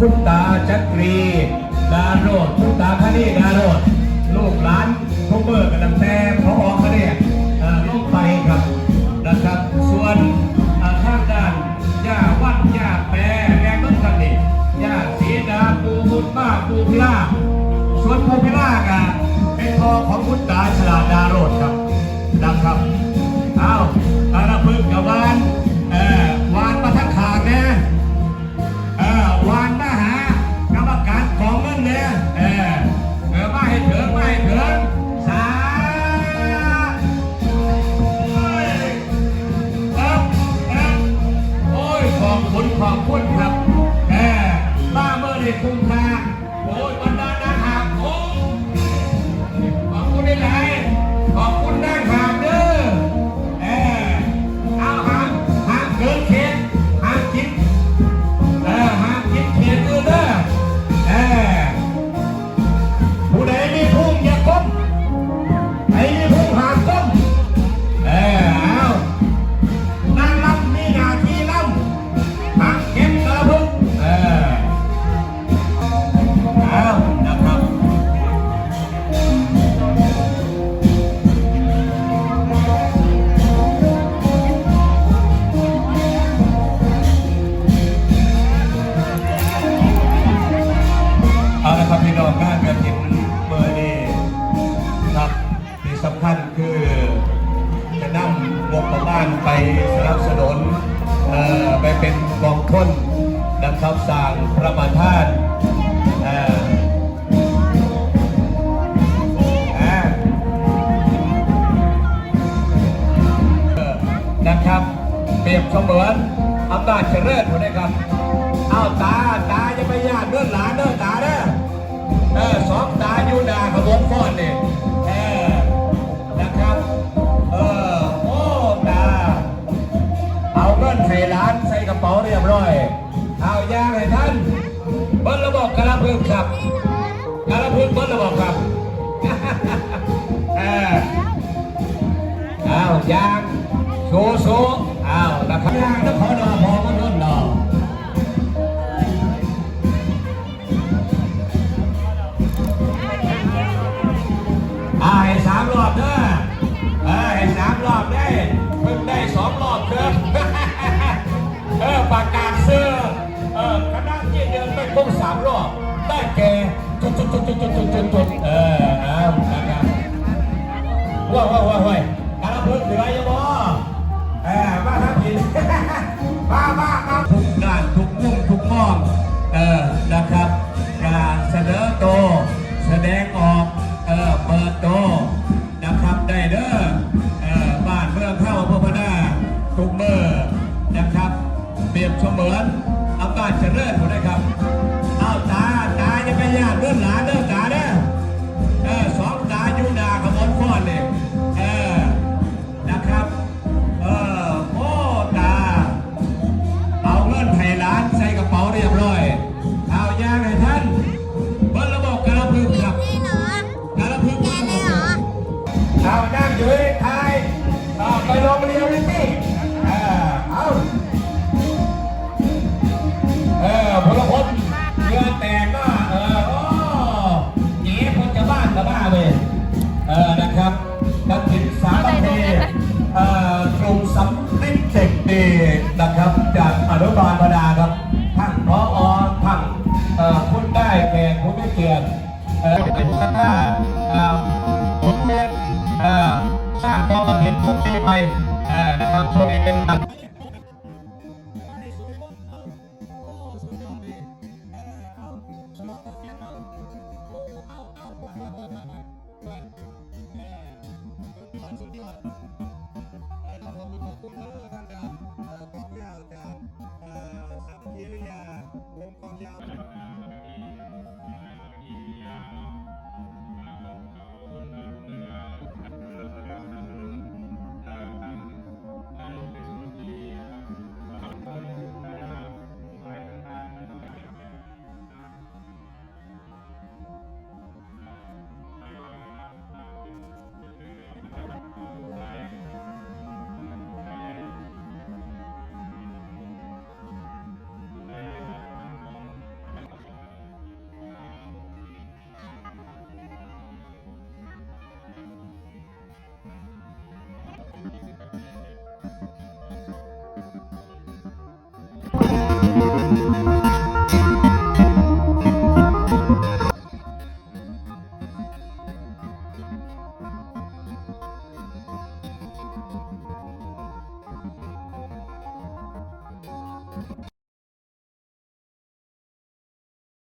ของคุณตาจักรี ดาโรดคุณตาคณีดาโรดลูกหลานทุกเบอร์กันตั้งแต่พอออกมาเนี่ย เมื่อได้คุ้มค่าโอ้ยบรรดา องทุนนะครับสร้างพระประธานเอ่ออ่าเอ่อนะครับ เปรียบเสมือนอำนาจเจริญอยู่นะครับเอาตาตาจะไปญาติเดินหลานเดินตาเด้อเออสองตาอยู่นาขบวนฟ้อนเนี่ย เป๋าเรียบร้อยเอายางให้ท่านบนระบบกระพึงครับกระพึงเบิ้ลระบบครับเออเอายางโซโซเอานะครับยางนครนพอมัน ประกาศซื้อคณะที่เดินไปครบสามรอบได้แก่จุดจุดจุดจุดจุดจุดจุดจุดเออเอานะครับว้าวว้าวว้าวว้าวการพึ่งเหลือยังบ่เออมาทำผิดมามามาทุกด้านทุกมุมทุกมองเออนะครับการเสนอโตแสดงออกเออเปิดโตนะครับได้เด้อ รียบเสมือนอำนาจเจริญหมดเลยครับเอาตาตาจะไปญาติเลื่อนหลานเด้อตาเด้อเออสองตาอยู่หนาขบวนฟ้อนเนี่ยเออนะครับเออโอ้ตาเอาเงินไทยล้านใส่กระเป๋าเรียบร้อยเอายางให้ท่านเบิ้ลระบบกระพึงครับนี่เหรอกระพึงแกเลยเหรอเอาย่างอยู่ในไทยเอาไปลงเรียวเลย เป็นสัญญาผมเรียนสร้างความเห็นผมที่ไปนะครับช่วงนี้เป็นหลักผมยาว